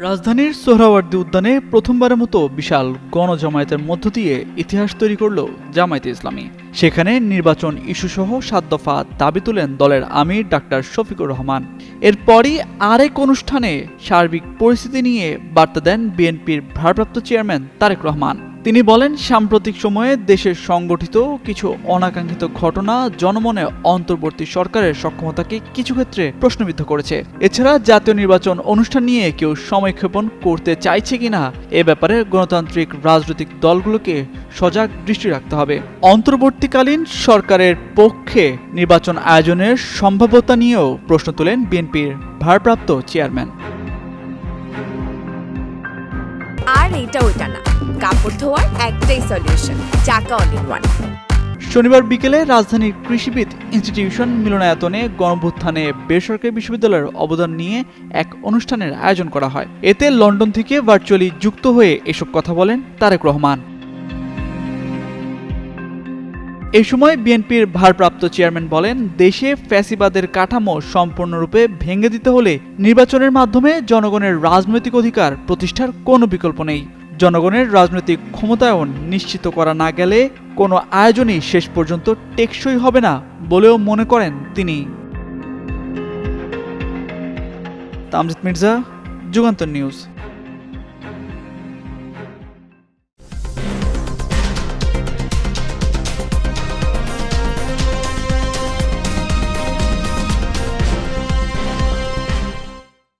রাজধানীর সোহরাওয়ার্দী উদ্যানে প্রথমবারের মতো বিশাল গণজমায়েতের মধ্য দিয়ে ইতিহাস তৈরি করল জামায়াতে ইসলামী। সেখানে নির্বাচন ইস্যুসহ সাত দফা দাবি তুলেন দলের আমির ডাক্তার শফিকুর রহমান। এরপরই আরেক অনুষ্ঠানে সার্বিক পরিস্থিতি নিয়ে বার্তা দেন বিএনপির ভারপ্রাপ্ত চেয়ারম্যান তারেক রহমান। তিনি বলেন, সাম্প্রতিক সময়ে দেশের সংগঠিত কিছু অনাকাঙ্ক্ষিত ঘটনা জনমনে অন্তর্বর্তী সরকারের সক্ষমতাকে কিছু ক্ষেত্রে প্রশ্নবিদ্ধ করেছে। এছাড়া জাতীয় নির্বাচন অনুষ্ঠান নিয়ে কেউ সময়ক্ষেপণ করতে চাইছে কিনা, এ ব্যাপারে গণতান্ত্রিক রাজনৈতিক দলগুলোকে সজাগ দৃষ্টি রাখতে হবে। অন্তর্বর্তীকালীন সরকারের পক্ষে নির্বাচন আয়োজনের সম্ভাব্যতা নিয়েও প্রশ্ন তোলেন বিএনপির ভারপ্রাপ্ত চেয়ারম্যান। আর এটা ওটা না। কাপড় ধোয়ার একটাই সলিউশন চাকা অল ওয়ান শনিবার বিকেলে রাজধানীর কৃষিবিদ ইনস্টিটিউশন মিলনায়তনে গণভ্যুত্থানে বেসরকারি বিশ্ববিদ্যালয়ের অবদান নিয়ে এক অনুষ্ঠানের আয়োজন করা হয়। এতে লন্ডন থেকে ভার্চুয়ালি যুক্ত হয়ে এসব কথা বলেন তারেক রহমান। এ সময় বিএনপির ভারপ্রাপ্ত চেয়ারম্যান বলেন, দেশে ফ্যাসিবাদের কাঠামো সম্পূর্ণরূপে ভেঙে দিতে হলে নির্বাচনের মাধ্যমে জনগণের রাজনৈতিক অধিকার প্রতিষ্ঠার কোনো বিকল্প নেই। জনগণের রাজনৈতিক ক্ষমতায়ন নিশ্চিত করা না গেলে কোনো আয়োজনই শেষ পর্যন্ত টেকসই হবে না বলেও মনে করেন তিনি। তামজিদ মির্জা, যুগান্তর নিউজ।